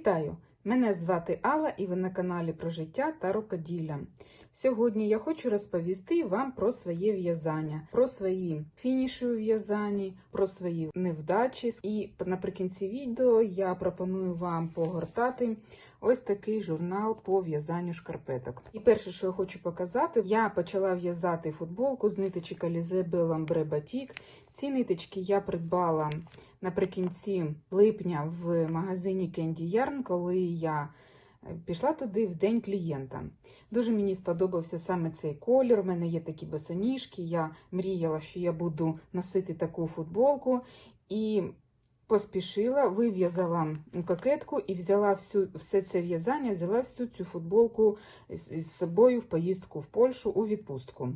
Вітаю! Мене звати Алла і ви на каналі про життя та рукоділля. Сьогодні я хочу розповісти вам про своє в'язання, про свої фініші у в'язанні, про свої невдачі. І наприкінці відео я пропоную вам погортати ось такий журнал по в'язанню шкарпеток. І перше, що я хочу показати, я почала в'язати футболку з ниточок Alize Belambre Batik. Ці ниточки я придбала наприкінці липня в магазині Candy Yarn, коли я пішла туди в день клієнта. Дуже мені сподобався саме цей колір. У мене є такі босоніжки. Я мріяла, що я буду носити таку футболку. І поспішила, вив'язала кокетку і взяла всю, все це в'язання, взяла всю цю футболку з, з собою в поїздку в Польщу у відпустку.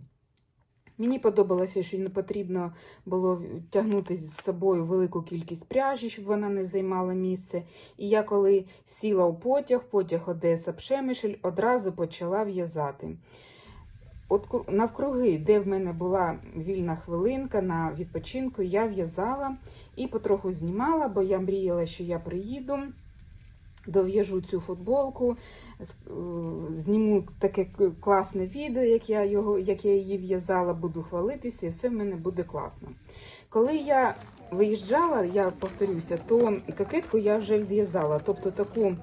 Мені подобалося, що не потрібно було тягнути з собою велику кількість пряжі, щоб вона не займала місце. І я, коли сіла у потяг, потяг Одеса Пшемишель, одразу почала в'язати. От навкруги, де в мене була вільна хвилинка на відпочинку, я в'язала і потроху знімала, бо я мріяла, що я приїду, дов'яжу цю футболку, зніму таке класне відео, як я, його, як я її в'язала, буду хвалитися, і все в мене буде класно. Коли я виїжджала, я повторюся, то кокетку я вже зв'язала, тобто таку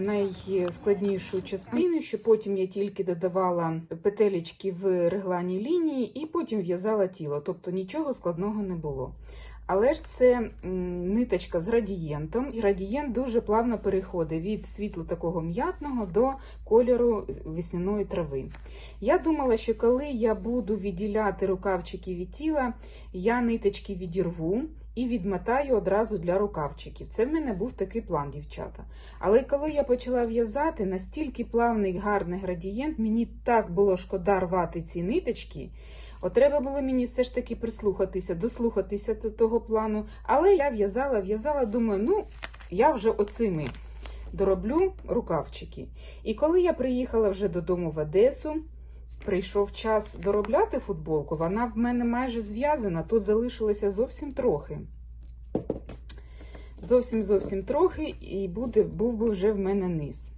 найскладнішу частину, що потім я тільки додавала петелечки в регланій лінії і потім в'язала тіло, тобто нічого складного не було. Але ж це ниточка з градієнтом, і градієнт дуже плавно переходить від світло такого м'ятного до кольору весняної трави. Я думала, що коли я буду відділяти рукавчики від тіла, я ниточки відірву і відмотаю одразу для рукавчиків. Це в мене був такий план, дівчата. Але коли я почала в'язати, настільки плавний гарний градієнт, мені так було шкода рвати ці ниточки. От треба було мені все ж таки прислухатися, дослухатися до того плану. Але я в'язала, в'язала, думаю, ну, я вже оцими дороблю рукавчики. І коли я приїхала вже додому в Одесу, прийшов час доробляти футболку, вона в мене майже зв'язана, тут залишилося зовсім трохи. Зовсім зовсім трохи, і буде, був би вже в мене низ.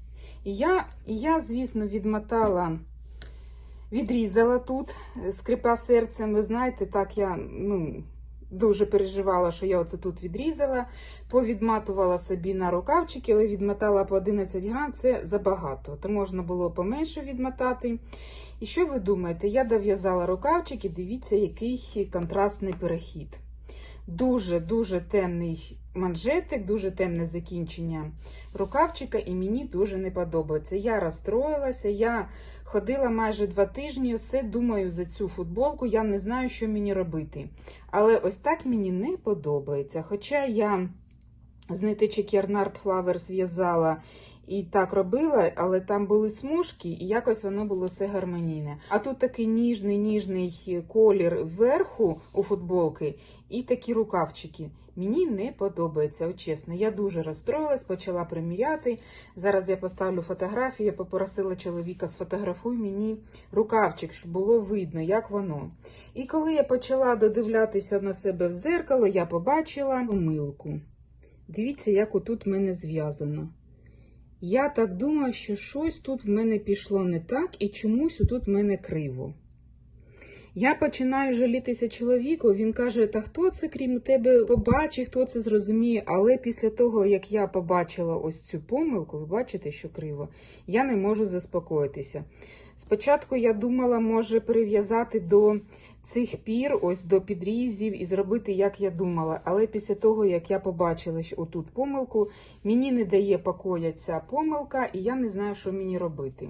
І я, і я звісно, відмотала. Відрізала тут, скрипа серцем, ви знаєте, так я ну, дуже переживала, що я оце тут відрізала, повідматувала собі на рукавчики, але відмотала по 11 грам, це забагато. То можна було поменше відмотати. І що ви думаєте? Я дов'язала рукавчики, дивіться, який контрастний перехід. Дуже-дуже темний манжетик, дуже темне закінчення рукавчика, і мені дуже не подобається. Я розстроїлася, я ходила майже два тижні, все думаю за цю футболку, я не знаю, що мені робити. Але ось так мені не подобається. Хоча я з ниточок Ярнард Flowers в'язала і так робила, але там були смужки, і якось воно було все гармонійне. А тут такий ніжний ніжний колір вверху у футболки і такі рукавчики. Мені не подобається, от чесно. Я дуже розстроїлась, почала приміряти. Зараз я поставлю фотографію, я попросила чоловіка сфотографуй мені рукавчик, щоб було видно, як воно. І коли я почала додивлятися на себе в зеркало, я побачила помилку. Дивіться, як отут в мене зв'язано. Я так думаю, що щось тут в мене пішло не так, і чомусь тут в мене криво. Я починаю жалітися чоловіку, він каже, та хто це, крім тебе, побачить, хто це зрозуміє. Але після того, як я побачила ось цю помилку, ви бачите, що криво, я не можу заспокоїтися. Спочатку я думала, може перев'язати до цих пір, ось до підрізів і зробити, як я думала. Але після того, як я побачила отут помилку, мені не дає покоя ця помилка, і я не знаю, що мені робити.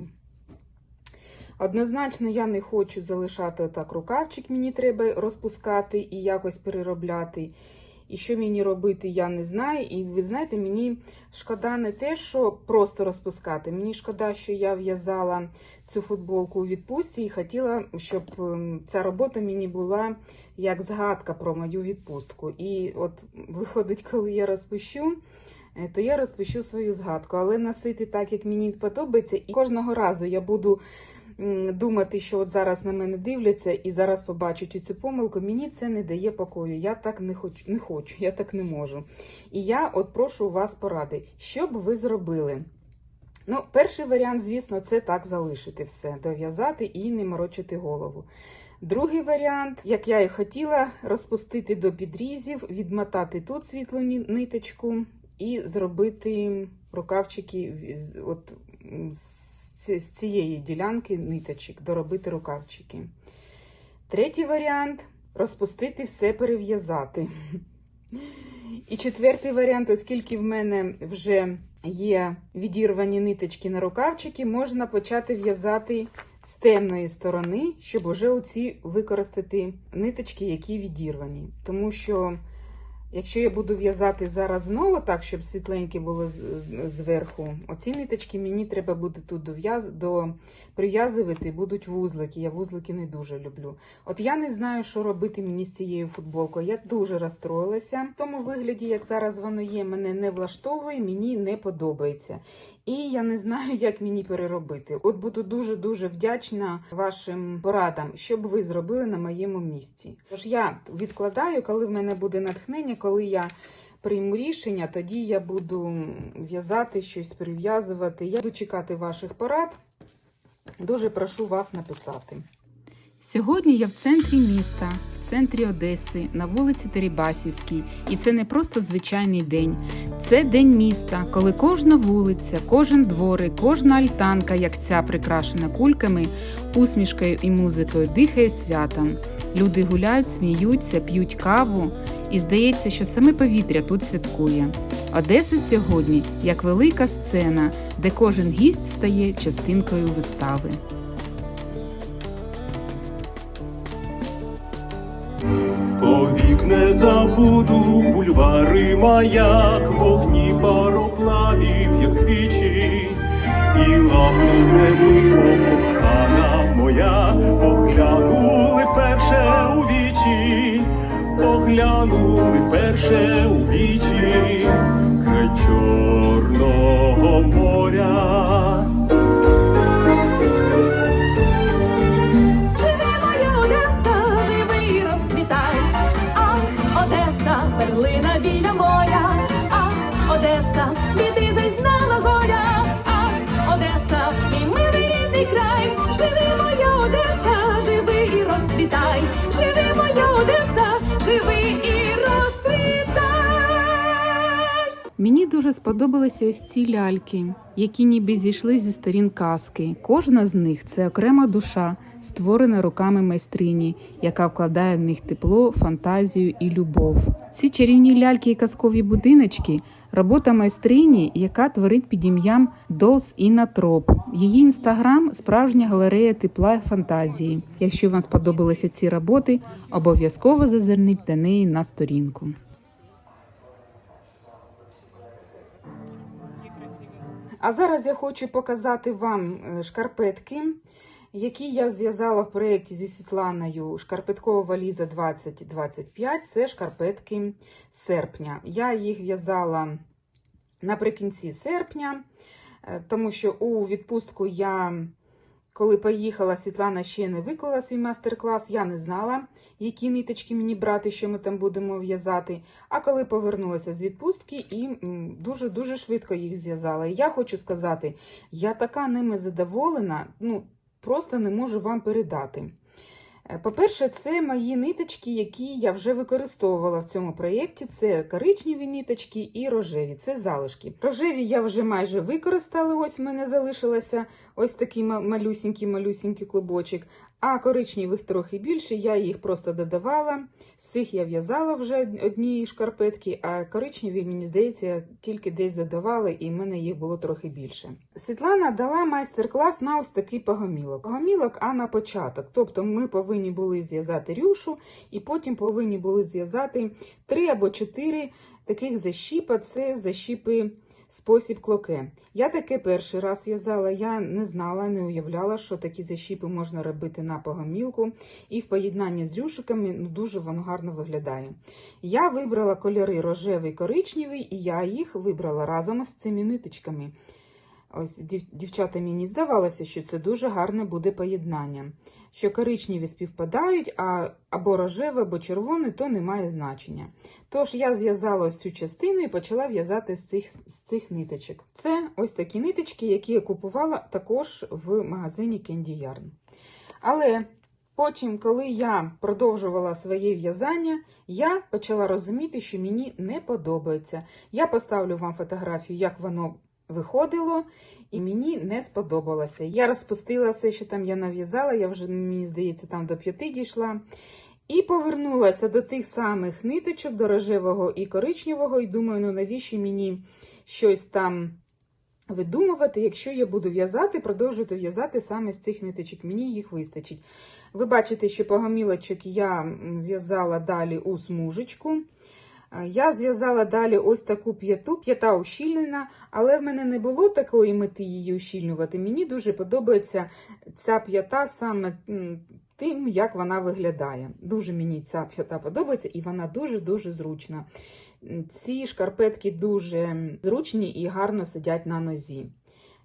Однозначно, я не хочу залишати отак рукавчик, мені треба розпускати і якось переробляти. І що мені робити, я не знаю. І ви знаєте, мені шкода не те, що просто розпускати. Мені шкода, що я в'язала цю футболку у відпустці і хотіла, щоб ця робота мені була як згадка про мою відпустку. І от виходить, коли я розпущу. То я розпущу свою згадку, але носити так, як мені подобається, і кожного разу я буду думати, що от зараз на мене дивляться і зараз побачать цю помилку, мені це не дає покою. Я так не хочу, не хочу, я так не можу. І я от прошу вас поради, що б ви зробили? Ну, перший варіант, звісно, це так залишити все, дов'язати і не морочити голову. Другий варіант, як я і хотіла, розпустити до підрізів, відмотати тут світлу ниточку і зробити рукавчики от, з з цієї ділянки ниточок, доробити рукавчики. Третій варіант розпустити все, перев'язати. І четвертий варіант, оскільки в мене вже є відірвані ниточки на рукавчики, можна почати в'язати з темної сторони, щоб уже оці використати ниточки, які відірвані. Тому що, якщо я буду в'язати зараз знову так, щоб світленькі були зверху, оці ниточки мені треба буде тут до... прив'язувати, будуть вузлики. Я вузлики не дуже люблю. От я не знаю, що робити мені з цією футболкою. Я дуже розстроїлася. В тому вигляді, як зараз воно є, мене не влаштовує, мені не подобається. І я не знаю, як мені переробити. От буду дуже-дуже вдячна вашим порадам, що б ви зробили на моєму місці. Тож я відкладаю, коли в мене буде натхнення, коли я прийму рішення, тоді я буду в'язати щось, прив'язувати. Я буду чекати ваших порад. Дуже прошу вас написати. Сьогодні я в центрі міста, в центрі Одеси, на вулиці Терібасівській. І це не просто звичайний день. Це день міста, коли кожна вулиця, кожен дворик, кожна альтанка, як ця прикрашена кульками, усмішкою і музикою, дихає святом. Люди гуляють, сміються, п'ють каву, і здається, що саме повітря тут святкує. Одеса сьогодні як велика сцена, де кожен гість стає частинкою вистави. Повік не забуду бульвари маяк, вогні пароплавів, як свічі, і лавки, де ми, о, кохана моя, поглянули вперше у вічі, поглянули вперше у вічі, край Чорного моря. Дуже сподобалися ось ці ляльки, які ніби зійшли зі сторін казки. Кожна з них це окрема душа, створена руками майстрині, яка вкладає в них тепло, фантазію і любов. Ці чарівні ляльки і казкові будиночки робота майстрині, яка творить під ім'ям Dolls Інна Троп. Її інстаграм справжня галерея тепла і фантазії. Якщо вам сподобалися ці роботи, обов'язково зазирніть до неї на сторінку. А зараз я хочу показати вам е, шкарпетки, які я зв'язала в проєкті зі Світланою Шкарпеткова валіза 2025. Це шкарпетки серпня. Я їх в'язала наприкінці серпня, е, тому що у відпустку я, коли поїхала, Світлана ще не виклала свій майстер-клас, я не знала, які ниточки мені брати, що ми там будемо в'язати. А коли повернулася з відпустки і дуже-дуже швидко їх зв'язала. Я хочу сказати, я така ними задоволена, ну просто не можу вам передати. Е, По-перше, це мої ниточки, які я вже використовувала в цьому проєкті. Це коричневі ниточки і рожеві. Це залишки. Рожеві я вже майже використала. Ось в мене залишилося ось такий ма- малюсінький-малюсінький клубочок. А коричневих трохи більше, я їх просто додавала. З цих я в'язала вже од- одні шкарпетки, а коричневі, мені здається, тільки десь додавала, і в мене їх було трохи більше. Світлана дала майстер-клас на ось такий погомілок. Погомілок, а на початок. Тобто ми повинні були зв'язати рюшу, і потім повинні були зв'язати три або чотири таких защіпа. Це защіпи спосіб клоке. Я таке перший раз в'язала, я не знала, не уявляла, що такі защіпи можна робити на погомілку. І в поєднанні з рюшиками ну, дуже воно гарно виглядає. Я вибрала кольори рожевий коричневий, і я їх вибрала разом з цими ниточками. Ось дів, дівчата мені здавалося, що це дуже гарне буде поєднання. Що коричневі співпадають, а або рожеве, або червоне, то не має значення. Тож я зв'язала ось цю частину і почала в'язати з цих, з цих ниточок. Це ось такі ниточки, які я купувала також в магазині Candy Yarn. Але потім, коли я продовжувала своє в'язання, я почала розуміти, що мені не подобається. Я поставлю вам фотографію, як воно виходило, і мені не сподобалося. Я розпустила все, що там я нав'язала, я вже, мені здається, там до п'яти дійшла. І повернулася до тих самих ниточок, до рожевого і коричневого, і думаю, ну навіщо мені щось там видумувати, якщо я буду в'язати, продовжувати в'язати саме з цих ниточок, мені їх вистачить. Ви бачите, що погомілочок я зв'язала далі у смужечку. Е, Я зв'язала далі ось таку п'яту, п'ята ущільнена, але в мене не було такої мети її ущільнювати. Мені дуже подобається ця п'ята саме тим, як вона виглядає. Дуже мені ця п'ята подобається і вона дуже-дуже зручна. Ці шкарпетки дуже зручні і гарно сидять на нозі.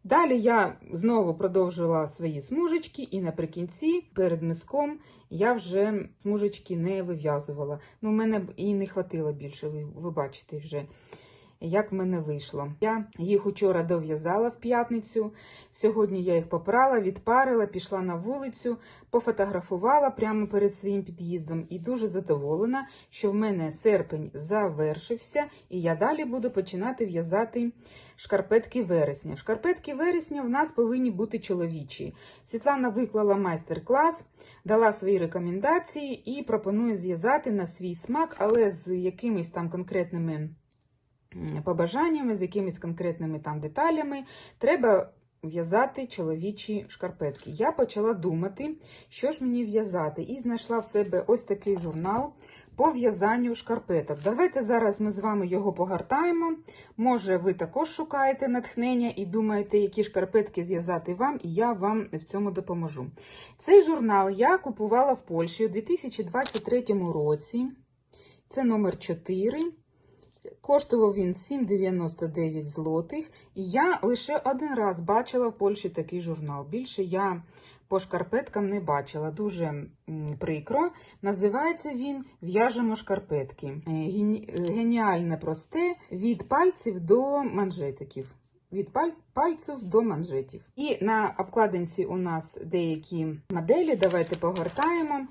Далі я знову продовжила свої смужечки, і наприкінці, перед миском, я вже смужечки не вив'язувала. Ну, в мене і не хватило більше, ви, ви бачите вже, як в мене вийшло. Я їх учора дов'язала в п'ятницю. Сьогодні я їх попрала, відпарила, пішла на вулицю, пофотографувала прямо перед своїм під'їздом і дуже задоволена, що в мене серпень завершився, і я далі буду починати в'язати шкарпетки вересня. Шкарпетки вересня в нас повинні бути чоловічі. Світлана виклала майстер-клас, дала свої рекомендації і пропонує зв'язати на свій смак, але з якимись там конкретними побажаннями, з якимись конкретними там деталями. Треба в'язати чоловічі шкарпетки. Я почала думати, що ж мені в'язати, і знайшла в себе ось такий журнал по в'язанню шкарпеток. Давайте зараз ми з вами його погортаємо. Може, ви також шукаєте натхнення і думаєте, які шкарпетки зв'язати вам, і я вам в цьому допоможу. Цей журнал я купувала в Польщі у 2023 році. Це номер 4. Коштував він 7,99 злотих. І я лише один раз бачила в Польщі такий журнал. Більше я по шкарпеткам не бачила. Дуже прикро. Називається він В'яжемо шкарпетки. Геніальне просте від пальців до манжетиків. Від паль- пальців до манжетів. І на обкладинці у нас деякі моделі. Давайте погортаємо.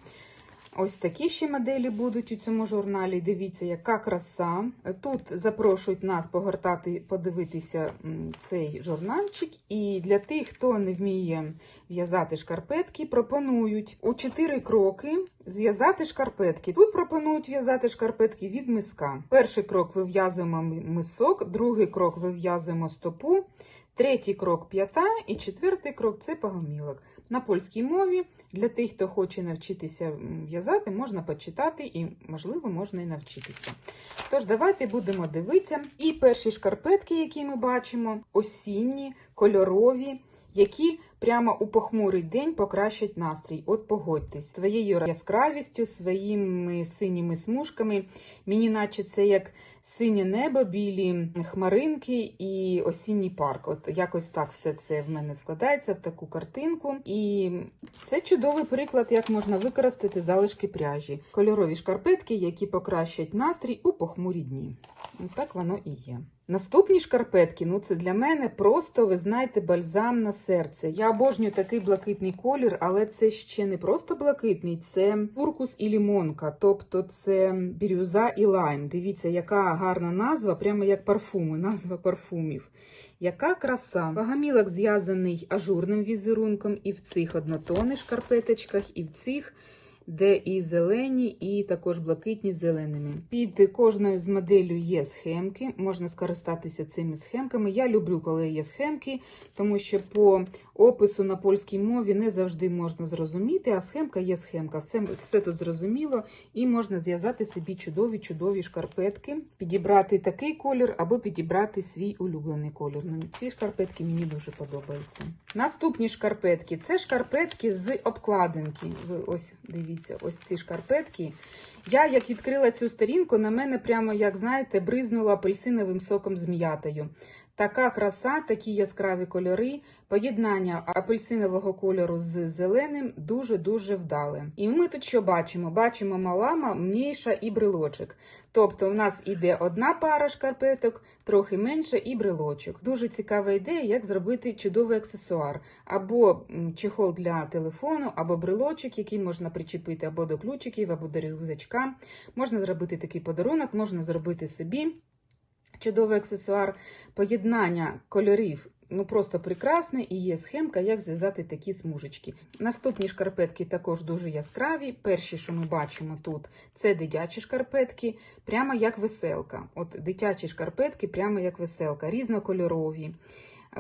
Ось такі ще моделі будуть у цьому журналі. Дивіться, яка краса. Тут запрошують нас погортати, подивитися цей журнальчик. І для тих, хто не вміє в'язати шкарпетки, пропонують у чотири кроки зв'язати шкарпетки. Тут пропонують в'язати шкарпетки від миска. Перший крок вив'язуємо мисок, другий крок вив'язуємо стопу, третій крок п'ята і четвертий крок це погомілок. На польській мові для тих, хто хоче навчитися в'язати, можна почитати і, можливо, можна і навчитися. Тож, давайте будемо дивитися. І перші шкарпетки, які ми бачимо, осінні, кольорові, які прямо у похмурий день покращать настрій. От погодьтесь, своєю яскравістю, своїми синіми смужками. Мені наче це як синє небо, білі хмаринки і осінній парк. От якось так все це в мене складається в таку картинку. І це чудовий приклад, як можна використати залишки пряжі. Кольорові шкарпетки, які покращать настрій у похмурі дні. Ну, так воно і є. Наступні шкарпетки, ну це для мене просто, ви знаєте, бальзам на серце. Я обожнюю такий блакитний колір, але це ще не просто блакитний, це туркус і лімонка, тобто це бірюза і лайм. Дивіться, яка гарна назва, прямо як парфуми, назва парфумів. Яка краса! Багамілок зв'язаний ажурним візерунком і в цих однотонних шкарпеточках, і в цих де і зелені, і також блакитні зеленими. Під кожною з моделей є схемки, можна скористатися цими схемками. Я люблю, коли є схемки, тому що по опису на польській мові не завжди можна зрозуміти, а схемка є схемка. Все, все тут зрозуміло, і можна зв'язати собі чудові чудові шкарпетки, підібрати такий колір або підібрати свій улюблений колір. Ну, ці шкарпетки мені дуже подобаються. Наступні шкарпетки це шкарпетки з обкладинки. Ви ось дивіться, ось ці шкарпетки. Я як відкрила цю сторінку, на мене прямо, як знаєте, бризнула апельсиновим соком з м'ятою. Така краса, такі яскраві кольори, поєднання апельсинового кольору з зеленим дуже-дуже вдале. І ми тут що бачимо? Бачимо малама, мніша і брелочок. Тобто у нас іде одна пара шкарпеток, трохи менше і брелочок. Дуже цікава ідея, як зробити чудовий аксесуар. Або чехол для телефону, або брелочок, який можна причепити або до ключиків, або до рюкзачка. Можна зробити такий подарунок, можна зробити собі чудовий аксесуар. Поєднання кольорів ну просто прекрасне і є схемка, як зв'язати такі смужечки. Наступні шкарпетки також дуже яскраві. Перші, що ми бачимо тут, це дитячі шкарпетки, прямо як веселка. От дитячі шкарпетки, прямо як веселка, різнокольорові.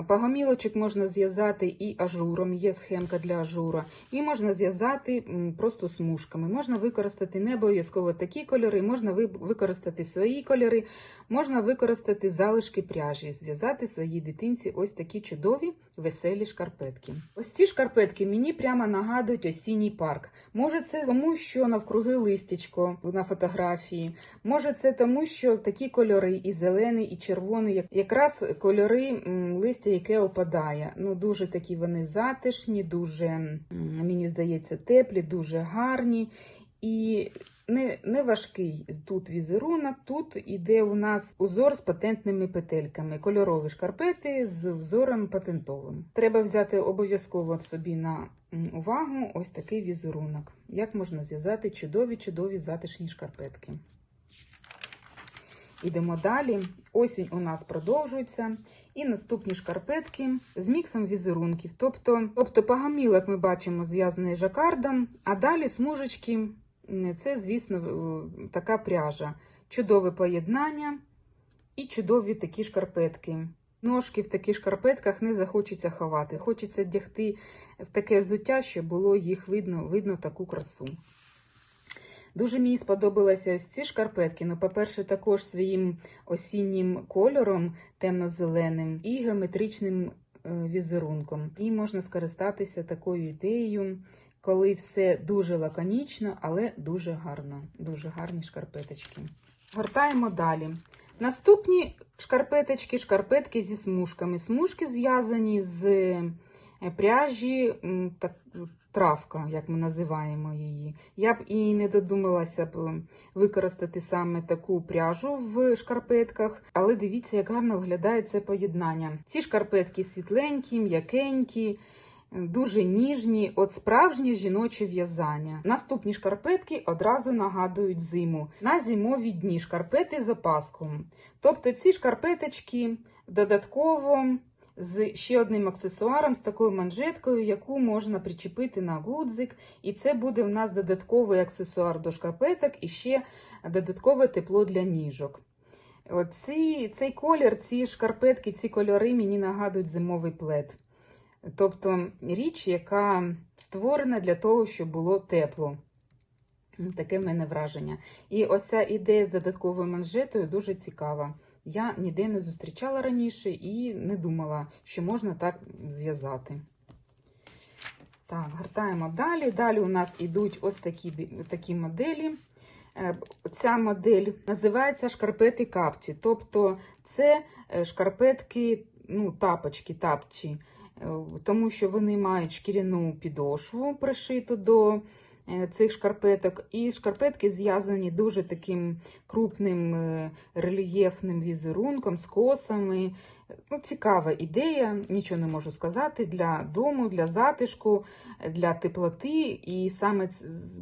Пагомілочок можна зв'язати і ажуром, є схемка для ажура, і можна зв'язати просто смужками. Можна використати не обов'язково такі кольори, можна використати свої кольори, можна використати залишки пряжі, зв'язати своїй дитинці ось такі чудові веселі шкарпетки. Ось ці шкарпетки мені прямо нагадують осінній парк. Може, це тому, що навкруги листячко на фотографії. Може, це тому, що такі кольори, і зелений, і червоний, якраз кольори листя, яке опадає. Ну, дуже такі вони затишні, дуже, мені здається, теплі, дуже гарні. І не, не важкий тут візерунок. Тут іде у нас узор з патентними петельками, кольорові шкарпети з взором патентовим. Треба взяти обов'язково собі на увагу ось такий візерунок. Як можна зв'язати чудові, чудові затишні шкарпетки. Ідемо далі. Осінь у нас продовжується. І наступні шкарпетки з міксом візерунків. Тобто, тобто пагамілок ми бачимо зв'язаний жакардом, а далі смужечки це, звісно, така пряжа. Чудове поєднання і чудові такі шкарпетки. Ножки в таких шкарпетках не захочеться ховати. Хочеться вдягти в таке взуття, щоб було їх видно, видно таку красу. Дуже мені сподобалися ось ці шкарпетки. Ну, по-перше, також своїм осіннім кольором, темно-зеленим і геометричним е, візерунком. І можна скористатися такою ідеєю, коли все дуже лаконічно, але дуже гарно. Дуже гарні шкарпеточки. Гортаємо далі. Наступні шкарпеточки, шкарпетки зі смужками. Смужки зв'язані з е, пряжі, так, травка, як ми називаємо її. Я б і не додумалася б використати саме таку пряжу в шкарпетках, але дивіться, як гарно виглядає це поєднання. Ці шкарпетки світленькі, м'якенькі. Дуже ніжні, от справжнє жіноче в'язання. Наступні шкарпетки одразу нагадують зиму. На зимові дні шкарпети з опаском. Тобто ці шкарпеточки додатково з ще одним аксесуаром, з такою манжеткою, яку можна причепити на гудзик. І це буде в нас додатковий аксесуар до шкарпеток і ще додаткове тепло для ніжок. Оці, цей колір, ці шкарпетки, ці кольори мені нагадують зимовий плед. Тобто річ, яка створена для того, щоб було тепло. Таке в мене враження. І оця ідея з додатковою манжетою дуже цікава. Я ніде не зустрічала раніше і не думала, що можна так зв'язати. Так, гортаємо далі. Далі у нас йдуть ось такі, такі моделі. Е, Ця модель називається шкарпети капці. Тобто це е, шкарпетки, ну, тапочки, тапчі, тому що вони мають шкіряну підошву пришиту до е, цих шкарпеток. І шкарпетки зв'язані дуже таким крупним е, рельєфним візерунком, з косами. Ну, цікава ідея, нічого не можу сказати, для дому, для затишку, для теплоти. І саме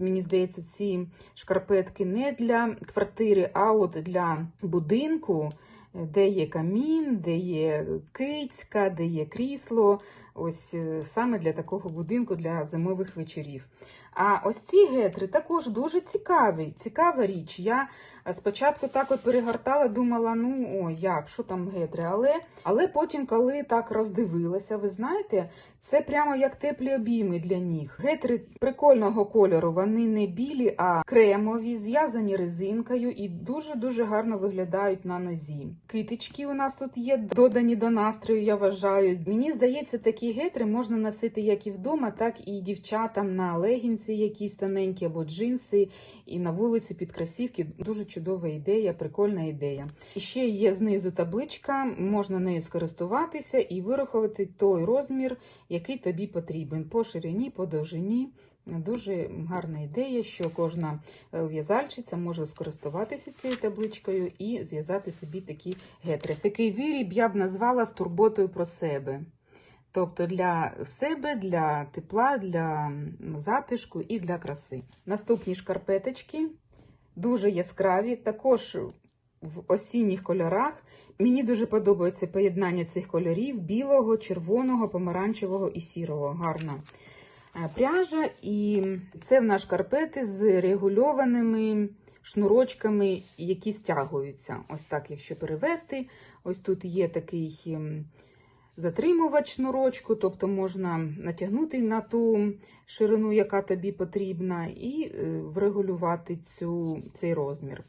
мені здається, ці шкарпетки не для квартири, а от для будинку, де є камін, де є кицька, де є крісло. Ось е, саме для такого будинку, для зимових вечорів. А ось ці гетри також дуже цікаві, цікава річ. Я е, спочатку так от перегортала, думала, ну о, як, що там гетри, але, але потім, коли так роздивилася, ви знаєте, це прямо як теплі обійми для ніг. Гетри прикольного кольору, вони не білі, а кремові, зв'язані резинкою і дуже-дуже гарно виглядають на нозі. Китички у нас тут є, додані до настрою, я вважаю. Мені здається, такі гетри можна носити як і вдома, так і дівчатам на легінці легінці якісь тоненькі або джинси, і на вулицю під кросівки. Дуже чудова ідея, прикольна ідея. Ще є знизу табличка, можна нею скористуватися і вирахувати той розмір, який тобі потрібен по ширині, по довжині. Дуже гарна ідея, що кожна е, в'язальщиця може скористуватися цією табличкою і зв'язати собі такі гетри. Такий виріб я б назвала з турботою про себе. Тобто для себе, для тепла, для затишку і для краси. Наступні шкарпеточки дуже яскраві, також в осінніх кольорах. Мені дуже подобається поєднання цих кольорів: білого, червоного, помаранчевого і сірого. Гарна е, пряжа. І це в нас шкарпети з регульованими шнурочками, які стягуються. Ось так, якщо перевести. Ось тут є такий затримувач шнурочку, тобто можна натягнути на ту ширину, яка тобі потрібна, і е, врегулювати цю, цей розмір.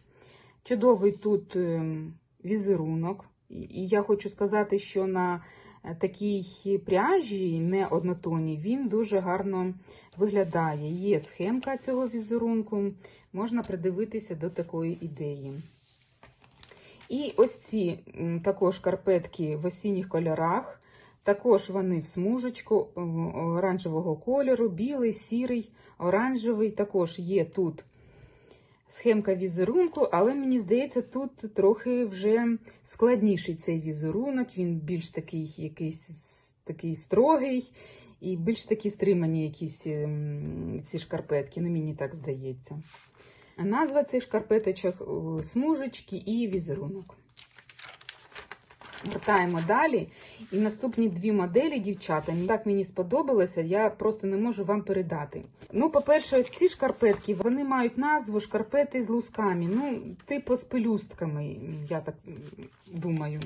Чудовий тут ем, візерунок. І я хочу сказати, що на е, такій пряжі, не однотонній, він дуже гарно виглядає. Є схемка цього візерунку, можна придивитися до такої ідеї. І ось ці також карпетки в осінніх кольорах. Також вони в смужечку е, оранжевого кольору, білий, сірий, оранжевий. Також є тут схемка візерунку, але мені здається, тут трохи вже складніший цей візерунок. Він більш такий якийсь такий строгий і більш такі стримані якісь ем, ці шкарпетки. Ну, мені так здається. Назва цих шкарпеточок е, смужечки і візерунок. Вертаємо далі. І наступні дві моделі, дівчата, так мені сподобалося, я просто не можу вам передати. Ну, по-перше, ось ці шкарпетки, вони мають назву шкарпети з лусками, ну, типу з пелюстками, я так думаю.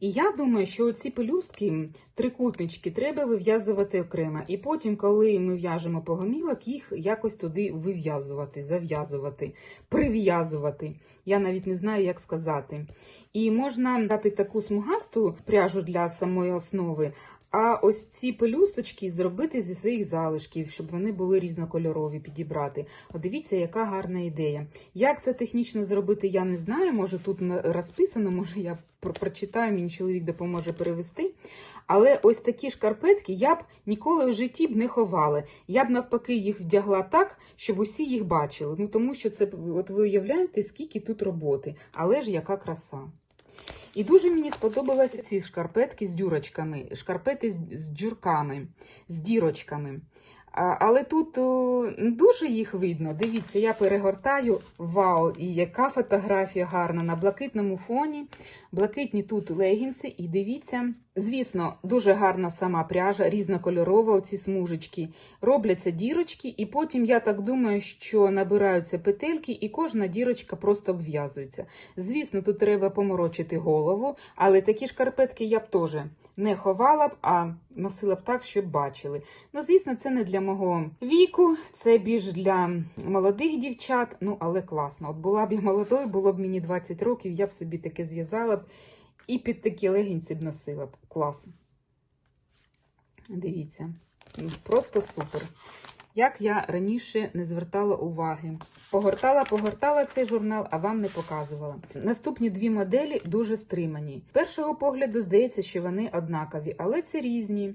І я думаю, що ці пелюстки, трикутнички, треба вив'язувати окремо. І потім, коли ми в'яжемо погомілок, їх якось туди вив'язувати, зав'язувати, прив'язувати. Я навіть не знаю, як сказати. І можна дати таку смугасту пряжу для самої основи, а ось ці пелюсточки зробити зі своїх залишків, щоб вони були різнокольорові, підібрати. От дивіться, яка гарна ідея. Як це технічно зробити, я не знаю. Може тут розписано, може я про- прочитаю, мені чоловік допоможе перевести. Але ось такі шкарпетки я б ніколи в житті б не ховала. Я б навпаки їх вдягла так, щоб усі їх бачили. Ну тому що це от ви уявляєте, скільки тут роботи, але ж яка краса. І дуже мені сподобалися ці шкарпетки з дюрочками, шкарпети з, з дюрками, з дірочками. Але тут дуже їх видно. Дивіться, я перегортаю. Вау! І яка фотографія гарна на блакитному фоні. Блакитні тут легінці. І дивіться, звісно, дуже гарна сама пряжа, різнокольорова, оці смужечки. Робляться дірочки, і потім я так думаю, що набираються петельки, і кожна дірочка просто обв'язується. Звісно, тут треба поморочити голову, але такі шкарпетки я б теж не ховала б, а носила б так, щоб бачили. Ну, звісно, це не для мого віку, це більш для молодих дівчат. Ну, але класно. От була б я молодою, було б мені 20 років, я б собі таке зв'язала б і під такі легінці б носила б. Клас. Дивіться, Ну, просто супер. Як я раніше не звертала уваги. Погортала, погортала цей журнал, а вам не показувала. Наступні дві моделі дуже стримані. З першого погляду здається, що вони однакові, але це різні.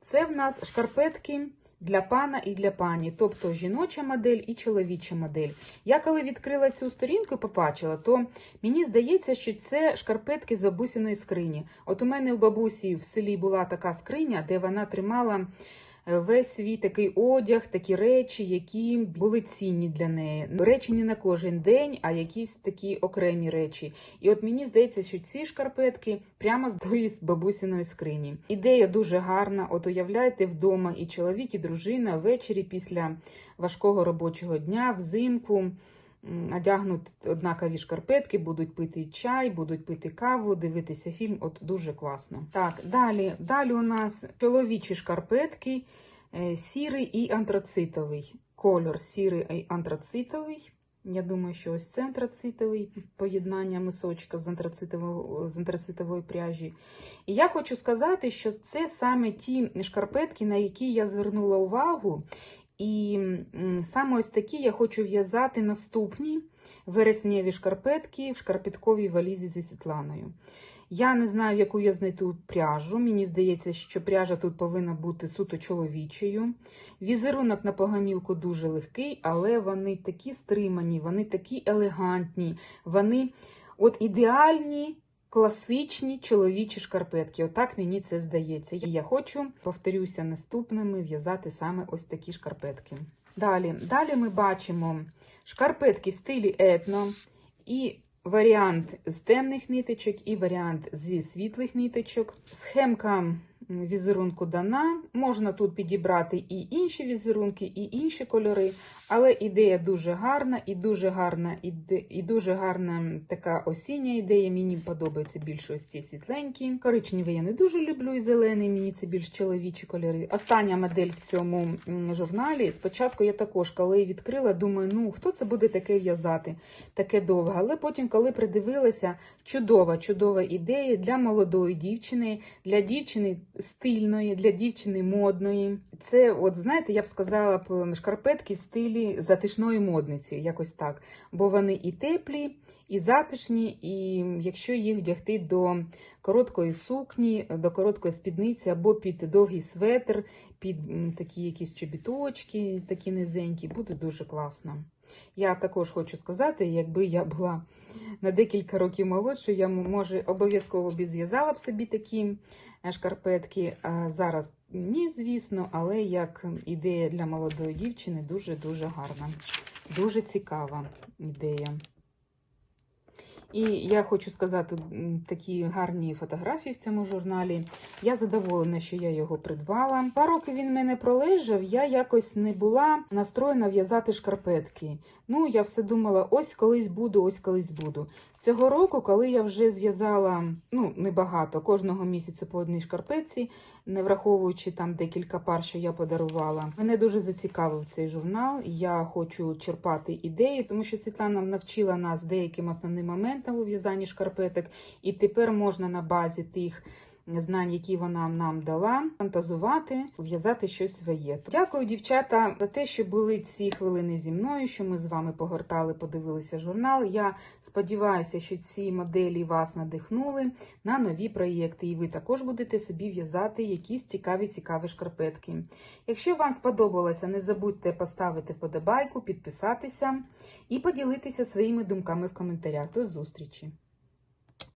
Це в нас шкарпетки для пана і для пані, тобто жіноча модель і чоловіча модель. Я коли відкрила цю сторінку і побачила, то мені здається, що це шкарпетки з бабусиної скрині. От у мене у бабусі в селі була така скриня, де вона тримала весь свій такий одяг, такі речі, які були цінні для неї. Речі не на кожен день, а якісь такі окремі речі. І от мені здається, що ці шкарпетки прямо з тої з бабусиної скрині. Ідея дуже гарна. От уявляєте, вдома і чоловік, і дружина ввечері після важкого робочого дня, взимку. Одягнуть однакові шкарпетки, будуть пити чай, будуть пити каву, дивитися фільм. От дуже класно. Так, далі, далі у нас чоловічі шкарпетки, е, сірий і антрацитовий. Кольор сірий і антрацитовий. Я думаю, що ось це антрацитовий поєднання мисочка з антрацитового з антрацитової пряжі. І я хочу сказати, що це саме ті шкарпетки, на які я звернула увагу. І саме ось такі я хочу в'язати наступні вересневі шкарпетки в шкарпетковій валізі зі Світланою. Я не знаю, яку я знайду пряжу. Мені здається, що пряжа тут повинна бути суто чоловічою. Візерунок на погамілку дуже легкий, але вони такі стримані, вони такі елегантні, вони от ідеальні. Класичні чоловічі шкарпетки, отак мені це здається. Я хочу, повторюся, наступними в'язати саме ось такі шкарпетки. Далі, далі ми бачимо шкарпетки в стилі етно і варіант з темних ниточок, і варіант зі світлих ниточок. Схемка візерунку дана. Можна тут підібрати і інші візерунки, і інші кольори, але ідея дуже гарна, і дуже гарна і дуже гарна така осіння ідея. Мені подобаються більше ось ці світленькі. Коричневий я не дуже люблю, і зелений. Мені це більш чоловічі кольори. Остання модель в цьому журналі. Спочатку я також, коли відкрила, думаю, ну хто це буде таке в'язати, таке довге. Але потім, коли придивилася, чудова, чудова ідея для молодої дівчини, для дівчини стильної, для дівчини модної. Це, от знаєте, я б сказала шкарпетки в стилі затишної модниці, якось так. Бо вони і теплі, і затишні, і якщо їх вдягти до короткої сукні, до короткої спідниці або під довгий светр, під такі якісь чобіточки, такі низенькі, буде дуже класно. Я також хочу сказати, якби я була на декілька років молодшою, я може обов'язково б зв'язала б собі такі е, шкарпетки. А зараз ні, звісно, але як ідея для молодої дівчини дуже-дуже гарна, дуже цікава ідея. І я хочу сказати такі гарні фотографії в цьому журналі. Я задоволена, що я його придбала. Два роки він мене пролежав, я якось не була настроєна в'язати шкарпетки. Ну, я все думала, ось колись буду, ось колись буду. Цього року, коли я вже зв'язала ну, небагато, кожного місяця по одній шкарпетці, не враховуючи там декілька пар, що я подарувала. Мене дуже зацікавив цей журнал. Я хочу черпати ідеї, тому що Світлана навчила нас деяким основним моментам у в'язанні шкарпеток, і тепер можна на базі тих. Знань, які вона нам дала, фантазувати, в'язати щось своє. Дякую, дівчата, за те, що були ці хвилини зі мною, що ми з вами погортали, подивилися журнал. Я сподіваюся, що ці моделі вас надихнули на нові проєкти, і ви також будете собі в'язати якісь цікаві цікаві шкарпетки. Якщо вам сподобалося, не забудьте поставити вподобайку, підписатися і поділитися своїми думками в коментарях. До зустрічі!